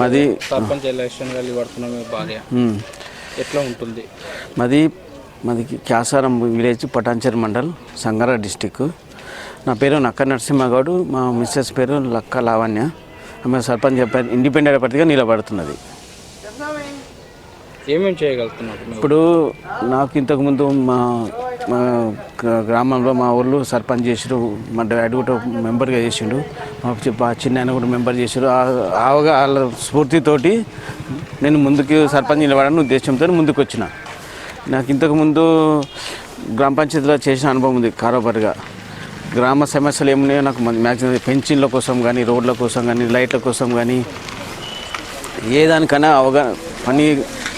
మాది సర్పంచ్ ఎలక్షన్ వెళ్ళి పడుతున్న మీ భార్య. ఎట్లా ఉంటుంది? మాది మాది క్యాసారం విలేజ్ పటాన్చర్ మండల్ సంగారెడ్డి డిస్టిక్. నా పేరు నక్క నరసింహగౌడ్ మా మిస్సెస్ పేరు లక్క లావణ్య. ఆమె సర్పంచ్ చెప్పారు ఇండిపెండెంట్ అభ్యర్థిగా నిలబడుతున్నది. ఏమేమి చేయగలుగుతున్నారు? ఇప్పుడు నాకు ఇంతకుముందు మా మా గ్రామంలో మా ఊళ్ళో సర్పంచ్ చేసిరు మా డాడీ కూడా మెంబర్గా చేసిండు. మా చిన్న ఆయన కూడా మెంబర్ చేసిరు ఆవగా వాళ్ళ స్ఫూర్తితోటి నేను ముందుకు సర్పంచ్ నిలబడాలని ఉద్దేశంతో ముందుకు వచ్చిన నాకు ఇంతకుముందు గ్రామ పంచాయతీలో చేసిన అనుభవం ఉంది కారోబార్గా. గ్రామ సమస్యలు ఏమున్నాయో నాకు మ్యాక్సిమం పెన్షన్ల కోసం కానీ రోడ్ల కోసం కానీ లైట్ల కోసం కానీ ఏ దానికైనా అవగాహన పని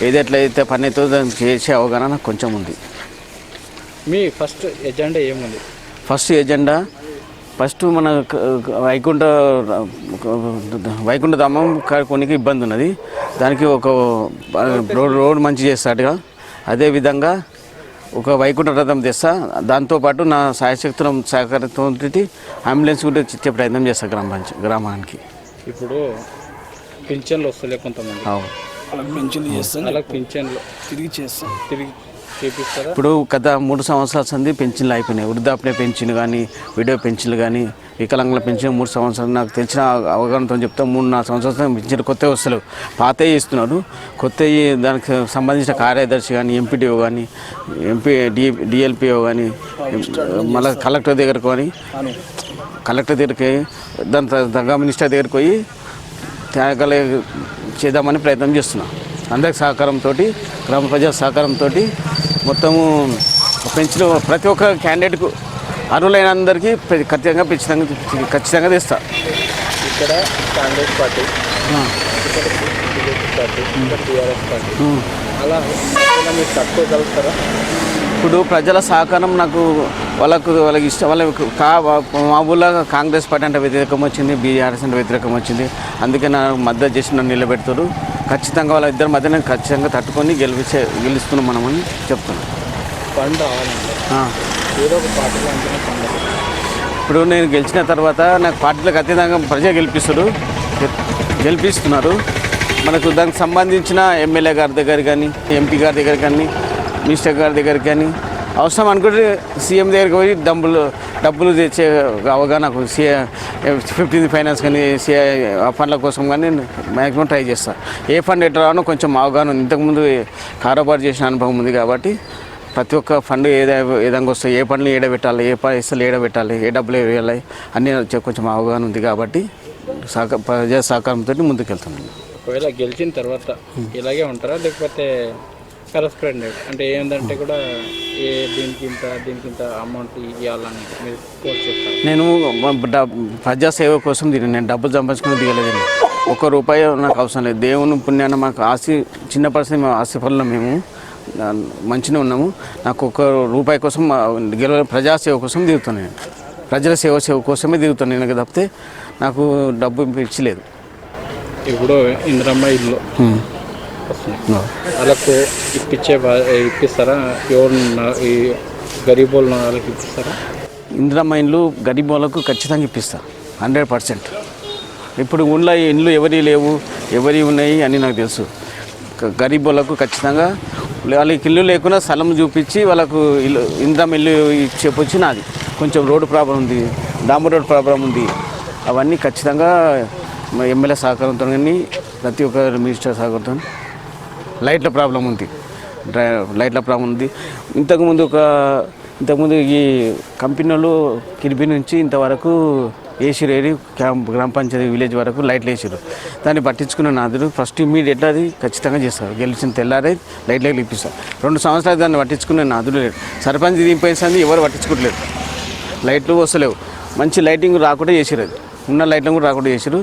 ఏదెట్లయితే పని అవుతుందో దాన్ని చేసే అవగాహన నాకు కొంచెం ఉంది. మీ ఫస్ట్ ఎజెండా ఏముంది? ఫస్ట్ ఎజెండా ఫస్ట్ మన వైకుంఠ వైకుంఠ ధామం కొనికి ఇబ్బంది ఉన్నది. దానికి ఒక రోడ్ రోడ్ మంచి చేస్తాడుగా. అదేవిధంగా ఒక వైకుంఠ రథం తెస్తా. దాంతోపాటు నా సాయశక్తుల సహకారంతో అంబులెన్స్ కూడా ఇచ్చే ప్రయత్నం చేస్తా గ్రామ గ్రామానికి. ఇప్పుడు పింఛన్లు వస్తలే కొంతమంది. అవును. వాళ్ళకి పెన్షన్ చేస్తాం. అలా పింఛన్లు. తిరిగి చేస్తాం. తిరిగి ఇప్పుడు గత మూడు సంవత్సరాల సంది పెన్షన్లు అయిపోయినాయి. వృద్ధాప్య పెన్షన్ కానీ విడో పెన్షన్లు కానీ వికలాంగుల పెన్షన్ మూడు సంవత్సరాలు నాకు తెలిసిన అవగాహనతో చెప్తా మూడు నాలుగు సంవత్సరాలు పెన్షన్ కొత్త వస్తలేవు పాతవి ఇస్తున్నారు కొత్త దానికి సంబంధించిన కార్యదర్శి కానీ ఎంపీడీఓ కానీ ఎంపీ డి డిఎల్పిఓ కానీ మళ్ళీ కలెక్టర్ దగ్గరకు కానీ కలెక్టర్ దగ్గరికి దాని తగ్గ మినిస్టర్ దగ్గరికి పోయి త్యాగాలు చేద్దామని ప్రయత్నం చేస్తున్నాం. అందరికి సహకారంతో గ్రామ ప్రజల సహకారంతో మొత్తము పెంచిన ప్రతి ఒక్క క్యాండిడేట్కు అర్హులైన అందరికీ ఖచ్చితంగా ఖచ్చితంగా ఖచ్చితంగా తెస్తా. ఇక్కడ కాంగ్రెస్ పార్టీ అలా మీరు తట్టుకోగలుగుతారా ఇప్పుడు ప్రజల సహకారం నాకు వాళ్ళకు వాళ్ళకి ఇష్టం వాళ్ళకి కా మా ఊళ్ళో కాంగ్రెస్ పార్టీ అంటే వ్యతిరేకం వచ్చింది బీఆర్ఎస్ అంటే వ్యతిరేకం వచ్చింది. అందుకే నాకు మద్దతు చేసి నన్ను నిలబెడతారు ఖచ్చితంగా వాళ్ళ ఇద్దరి మధ్య నేను ఖచ్చితంగా తట్టుకొని గెలిపించే గెలుస్తున్నాం మనమని చెప్తున్నాను. ఇప్పుడు నేను గెలిచిన తర్వాత నాకు పార్టీలకు అతీతంగా ప్రజలు గెలిపిస్తారు గెలిపిస్తున్నారు. మనకు దానికి సంబంధించిన ఎమ్మెల్యే గారి దగ్గర కానీ ఎంపీ గారి దగ్గర కానీ మినిస్టర్ గారి దగ్గర కానీ అవసరం అనుకుంటే సీఎం దగ్గరికి పోయి డబ్బులు డబ్బులు తెచ్చే అవగాహన నాకు. సీఏ ఫిఫ్టీన్ ఫైనాన్స్ కానీ సీఏ ఆ ఫండ్ల కోసం కానీ మ్యాక్సిమం ట్రై చేస్తాను ఏ ఫండ్ ఎట్లా రానో కొంచెం అవగాహన ఉంది. ఇంతకుముందు కారోబార్ చేసిన అనుభవం ఉంది కాబట్టి ప్రతి ఒక్క ఫండ్ ఏదే విధంగా వస్తాయి ఏ పనులు ఏడబెట్టాలి ఏ పైసలు ఏడబెట్టాలి ఏ డబ్బులు వేయాలి అన్నీ కొంచెం అవగాహన ఉంది కాబట్టి సహకార ప్రజా సహకారంతో ముందుకెళ్తున్నాను ఒకవేళ గెలిచిన తర్వాత ఇలాగే ఉంటారా? లేకపోతే కరస్పాండెంట్ అంటే ఏంటంటే కూడా ఏ దీనికి ఇంత దీనికి ఇంత అమౌంట్ ఇవ్వాలని మీరు కోర్స్ చెప్తారు. నేను ప్రజా సేవ కోసం దీన్ని నేను డబ్బులు సంపాదించుకుని దిగలేదు ఒక్క రూపాయి నాకు అవసరం లేదు. దేవుని పుణ్యాన మాకు ఆస్తి చిన్న పరిస్థితి మేము పనులు మేము మంచిగా ఉన్నాము. నాకు ఒక్క రూపాయి కోసం గెలవ ప్రజాసేవ కోసం దిగుతాను నేను. ప్రజల సేవ సేవ కోసమే దిగుతాను నేను తప్పితే నాకు డబ్బు ఇచ్చలేదు ఇప్పుడు ఇంద్రమ్మ ఇల్లు. వస్తుంది. వాళ్ళకు ఇప్పించే ఇప్పిస్తారా? ఎవరు ఈ గరీబ్ వాళ్ళకి ఇప్పిస్తారా? ఇందిరా మైన్లు గరీబ్ వాళ్ళకు ఖచ్చితంగా ఇప్పిస్తా. Hundred percent. ఇప్పుడు ఉన్న ఇండ్లు ఎవరి లేవు ఎవరి ఉన్నాయి అని నాకు తెలుసు. గరీబ్ వాళ్ళకు ఖచ్చితంగా వాళ్ళకి ఇల్లు లేకుండా స్థలం చూపించి వాళ్ళకు ఇల్లు ఇంద్రం ఇల్లు చెప్పొచ్చి నాది. కొంచెం రోడ్డు ప్రాబ్లం ఉంది డాంబర్ రోడ్ ప్రాబ్లం ఉంది. అవన్నీ ఖచ్చితంగా ఎమ్మెల్యే సహకారంతో కానీ ప్రతి ఒక్క మినిస్టర్ సహకారంతో లైట్ల ప్రాబ్లం ఉంది. డ్రై లైట్ల ప్రాబ్లం ఉంది. ఇంతకుముందు ఒక ఇంతకుముందు ఈ కంపెనీ వాళ్ళు కిరిపి నుంచి ఇంతవరకు వేసిరు ఏరి క్యాంప్ గ్రామ పంచాయతీ విలేజ్ వరకు లైట్లు వేసారు దాన్ని పట్టించుకున్న నాదుడు ఫస్ట్ ఇమీడియట్ అది ఖచ్చితంగా చేస్తారు. గెలిచిన తెల్లారే లైట్లు ఇప్పిస్తారు రెండు సంవత్సరాలు దాన్ని పట్టించుకునే నాదుడు లేడు. సర్పంచ్ దింపేసింది ఎవరు పట్టించుకోవట్లేదు లైట్లు వస్తలేవు. మంచి లైటింగ్ రాకుండా చేసిరు అది. ఉన్న లైట్లు కూడా రాకుండా చేసిరు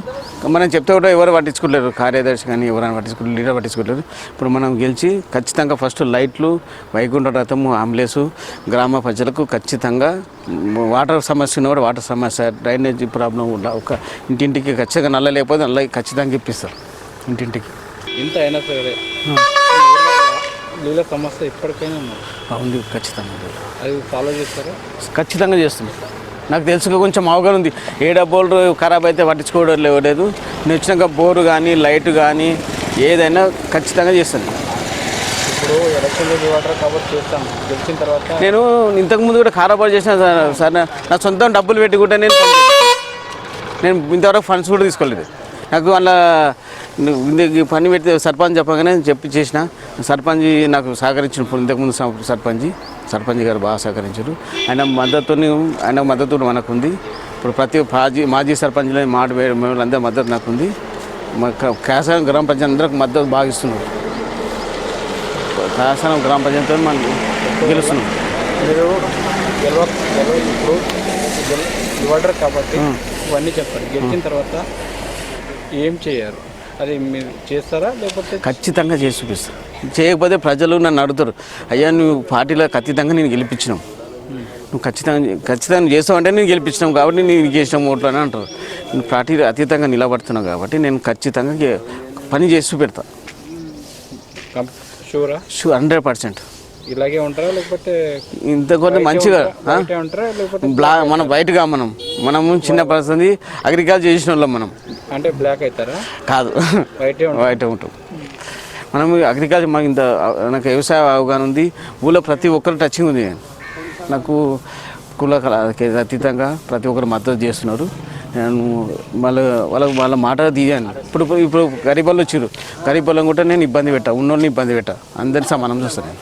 మనం చెప్తే కూడా ఎవరు పట్టించుకోలేరు. కార్యదర్శి కానీ ఎవరైనా పట్టించుకోలేరు లీడర్ పట్టించుకోలేరు. ఇప్పుడు మనం గెలిచి ఖచ్చితంగా ఫస్ట్ లైట్లు వైకుంఠ రథము అంబులెన్సు గ్రామ ప్రజలకు ఖచ్చితంగా వాటర్ సమస్య కూడా వాటర్ సమస్య డ్రైనేజ్ ప్రాబ్లం కూడా ఒక ఇంటింటికి ఖచ్చితంగా నల్ల లేకపోతే నల్ల ఖచ్చితంగా ఇప్పిస్తారు ఇంటింటికి. ఇంత అయినా సరే నీళ్ళ సమస్య ఇప్పటికైనా ఉంది. ఉంది ఖచ్చితంగా అది ఫాలో చేస్తారా? ఖచ్చితంగా చేస్తున్నాం. నాకు తెలుసు కొంచెం అవగాహన ఉంది. ఏ డబ్బోలు ఖరాబ్ అయితే పట్టించుకోవడం లేదు. నేను వచ్చినాక బోరు కానీ లైట్ కానీ ఏదైనా ఖచ్చితంగా చేస్తాను. నేను ఇంతకుముందు కూడా కారాబారు చేసిన సార్ నా- సొంతం డబ్బులు పెట్టి కూడా నేను. నేను ఇంతవరకు ఫండ్స్ కూడా తీసుకోలేదు. నాకు అలా పని పెడితే సర్పంచ్ చెప్పగానే చెప్పి చేసిన. సర్పంచ్ నాకు సహకరించిన ఇంతకుముందు సర్పంచ్ సర్పంచ్ గారు బాగా సహకరించారు. ఆయన మద్దతుని ఆయన మద్దతు మనకు ఉంది ఇప్పుడు ప్రతి మాజీ మాజీ సర్పంచ్లో మాట అందరి మద్దతు నాకు ఉంది కాసారం గ్రామ పంచాయతీ అందరికి మద్దతు బాగా ఇస్తున్నారు కాసారం గ్రామ పంచాయతీతో మనం గెలుస్తున్నాం. మీరు గెలవ గెలవ ఇప్పుడు కాబట్టి ఇవన్నీ చెప్పండి. గెలిచిన తర్వాత ఏం చేయరు. అది మీరు చేస్తారా? లేకపోతే ఖచ్చితంగా చేసి చూపిస్తా. చేయకపోతే ప్రజలు నన్ను అడుగుతారు అయ్యా నువ్వు పార్టీలో ఖచ్చితంగా నేను గెలిపించినావు నువ్వు ఖచ్చితంగా ఖచ్చితంగా చేస్తావు అంటే నేను గెలిపించినావు కాబట్టి నేను చేసినావు ఓట్లు అని అంటారు. నువ్వు పార్టీలో అతీతంగా నిలబడుతున్నావు కాబట్టి నేను ఖచ్చితంగా పని చేసి చూపెడతా. షూరా? Sure hundred percent. ఇలాగే ఉంటారా? లేకపోతే ఇంత కొంత మంచిగా బ్లా మనం బయటగా మనం మనము చిన్న పరిస్థితి అగ్రికల్చర్ చేసిన వాళ్ళం మనం. అంటే బ్లాక్ అవుతారా? కాదు. ఉంటారా బయట ఉంటాం మనం అగ్రికల్చర్ మాకు ఇంత నాకు వ్యవసాయ అవగాహన ఉంది. ఊళ్ళో ప్రతి ఒక్కరు టచింగ్ ఉంది. నాకు కుల అతీతంగా ప్రతి ఒక్కరు మద్దతు చేస్తున్నారు. నేను వాళ్ళ వాళ్ళ వాళ్ళ మాట తీయాను. ఇప్పుడు ఇప్పుడు గరీబ్ వాళ్ళు వచ్చారు గరీబ్ వాళ్ళని కూడా నేను ఇబ్బంది పెట్టా. ఉన్నోళ్ళని ఇబ్బంది పెట్టా. అందరిని సమానం చూస్తాను నేను.